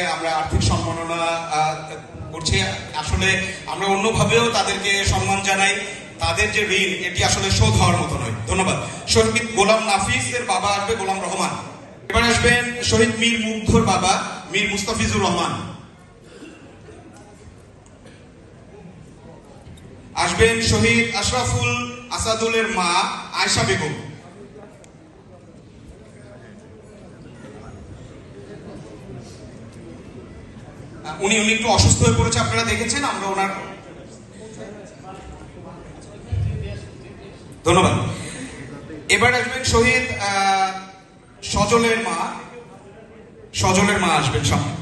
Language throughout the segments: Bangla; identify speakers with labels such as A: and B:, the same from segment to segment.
A: আমরা আর্থিক সম্মাননা করছি। আসলে আমরা অন্যভাবেও তাদেরকে সম্মান জানাই। তাদের যে ঋণ, এটি আসলে শোধ হওয়ার মতো নয়। ধন্যবাদ। শহীদ গোলাম নাফিসের বাবা আসবে, গোলাম রহমান। এবার আসবেন শহীদ মীর মুগ্ধর বাবা, মীর মুস্তাফিজুর রহমান। আসবেন শহীদ আশরাফুল আসাদুলের মা, আয়শা বেগম। উনি উনি একটু অসুস্থ হয়ে পড়েছে, আপনারা দেখেছেন, আমরা ওনার ধন্যবাদ। এবার আসবেন শহীদ সজলের মা। সজলের মা আসবেন সামনে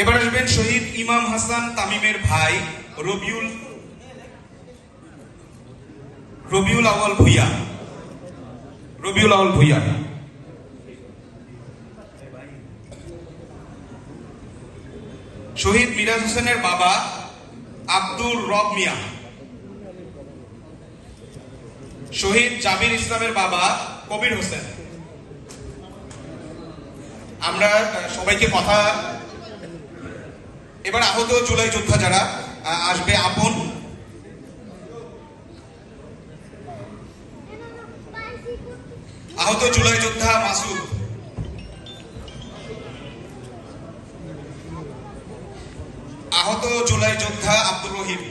A: এবার আসবেন শহীদ ইমাম হাসান তামিমের ভাই, রবিউল রবিউল আওয়াল ভুইয়া। রবিউল আওয়াল ভুইয়া। শহীদ মিরাজ হোসেনের বাবা আব্দুর রব মিয়া। শহীদ জাবির ইসলামের বাবা কবির হোসেন। আমরা সবাইকে কথা এবার আহত জুলাই যোদ্ধা যারা আসবে আপন। আহত জুলাই যোদ্ধা মাসুদ। আহত জুলাই যোদ্ধা আব্দুর রহিম।